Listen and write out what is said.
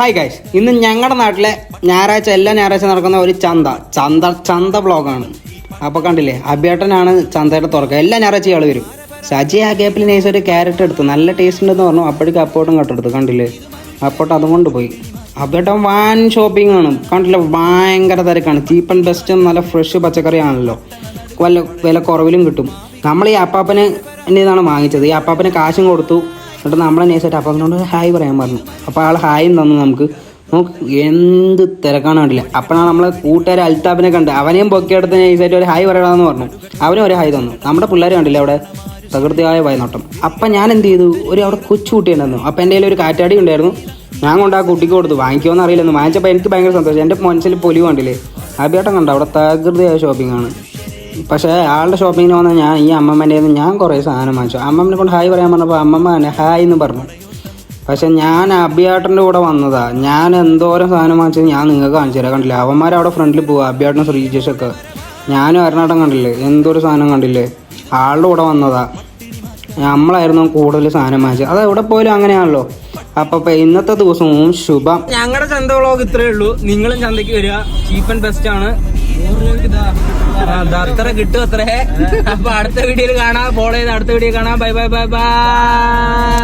Hi guys ഇന്ന് ഞങ്ങളുടെ നാട്ടിലെ ഞായറാഴ്ച എല്ലാ ഞായറാഴ്ച നടക്കുന്ന ഒരു ചന്ത ചന്ത ചന്ത ബ്ലോഗാണ് അപ്പോൾ കണ്ടില്ലേ അഭിയേട്ടനാണ് ചന്തയുടെ തുറക്കുക എല്ലാ ഞായറാഴ്ച ഇയാൾ വരും. സജി ആ ഗ്യാപ്പിൽ നൈസ് ഒരു ക്യാരറ്റ് എടുത്തു. നല്ല ടേസ്റ്റ് ഉണ്ടെന്ന് പറഞ്ഞു. അപ്പോഴേക്കും അപ്പോട്ടും കട്ടെടുത്തു കണ്ടില്ലേ? അപ്പോട്ട് അതും കൊണ്ട് പോയി. അഭിയേട്ടൻ വാൻ ഷോപ്പിംഗ് ആണ്. കണ്ടില്ലേ? ഭയങ്കര തിരക്കാണ്. ചീപ്പ് ആൻഡ് ബെസ്റ്റ് നല്ല ഫ്രഷ് പച്ചക്കറി ആണല്ലോ വല്ല വില കുറവിലും കിട്ടും. നമ്മൾ ഈ അപ്പാപ്പന് എന്നാണ് വാങ്ങിച്ചത്. ഈ അപ്പാപ്പന് കാശും കൊടുത്തു. എന്നിട്ട് നമ്മളെ നേഴ്സായിട്ട് അപ്പാപ്പനോട് ഹായ് പറയാൻ പറഞ്ഞു. അപ്പോൾ ആൾ ഹായും തന്നു നമുക്ക്. നമുക്ക് എന്ത് തിരക്കാണ് കണ്ടില്ല? അപ്പോഴാണ് നമ്മളെ കൂട്ടുകാർ അൽത്താപ്പിനെ കണ്ട് അവനെയും പൊക്കിയെടുത്ത് നൈസായിട്ട് ഒരു ഹായ് പറയണമെന്ന് പറഞ്ഞു. അവനും ഒരു ഹായ് തന്നു. നമ്മുടെ പിള്ളേർ കണ്ടില്ല അവിടെ? പ്രകൃതിയായ വയനോട്ടം. അപ്പം ഞാൻ എന്ത് ചെയ്തു? ഒരു അവിടെ കൊച്ചു കുട്ടി ഉണ്ടായിരുന്നു. അപ്പം എന്റെ കയ്യിൽ ഒരു കാറ്റാടി ഉണ്ടായിരുന്നു. ഞാൻ കൊണ്ട് ആ കുട്ടിക്ക് കൊടുത്തു. വാങ്ങിക്കുമെന്ന് അറിയില്ലെന്ന്. വാങ്ങിച്ചപ്പോൾ എനിക്ക് ഭയങ്കര സന്തോഷം. എന്റെ മനസ്സിൽ പൊലി കണ്ടില്ലേ? അഭിയേട്ടം കണ്ടോ? അവിടെ തകൃതിയായ ഷോപ്പിംഗ് ആണ്. പക്ഷേ ആളുടെ ഷോപ്പിങ്ങിന് വന്ന ഞാൻ ഈ അമ്മമ്മേന്റെ നിന്ന് ഞാൻ കുറേ സാധനം വാങ്ങിച്ചു. അമ്മമ്മനെ കൊണ്ട് ഹായ് പറയാൻ പറഞ്ഞപ്പോൾ അമ്മമ്മ തന്നെ ഹായ് എന്ന് പറഞ്ഞു. പക്ഷെ ഞാൻ അബിയാട്ടന്റെ കൂടെ വന്നതാ. ഞാൻ എന്തോരം സാധനം വാങ്ങിച്ചത് ഞാൻ നിങ്ങൾക്ക് കാണിച്ചു തരാം. കണ്ടില്ലേ? അവന്മാർ അവിടെ ഫ്രണ്ടിൽ പോവാ. അബിയാട്ടൻ ശ്രീജേഷൊക്കെ ഞാനും അരണാട്ടം കണ്ടില്ലേ? എന്തൊരു സാധനം കണ്ടില്ലേ? ആളുടെ കൂടെ വന്നതാ. നമ്മളായിരുന്നു കൂടുതൽ സാധനം വാങ്ങിച്ചത്. അത് എവിടെ പോയാലും അങ്ങനെയാണല്ലോ. അപ്പൊ ഇന്നത്തെ ദിവസവും ശുഭം. ഞങ്ങളുടെ ചന്ത വ്ളോഗ് ഇത്രേ ഉള്ളൂ. നിങ്ങളും ചന്തയ്ക്ക് വരിക. ചീപ്പ് ആൻഡ് ബെസ്റ്റ് ആണ് അത്ര കിട്ടും അത്രേ. അപ്പൊ അടുത്ത വീഡിയോയിൽ കാണാം. ഫോളോ ചെയ്ത് അടുത്ത വീഡിയോ കാണാം. Bye bye bye bye.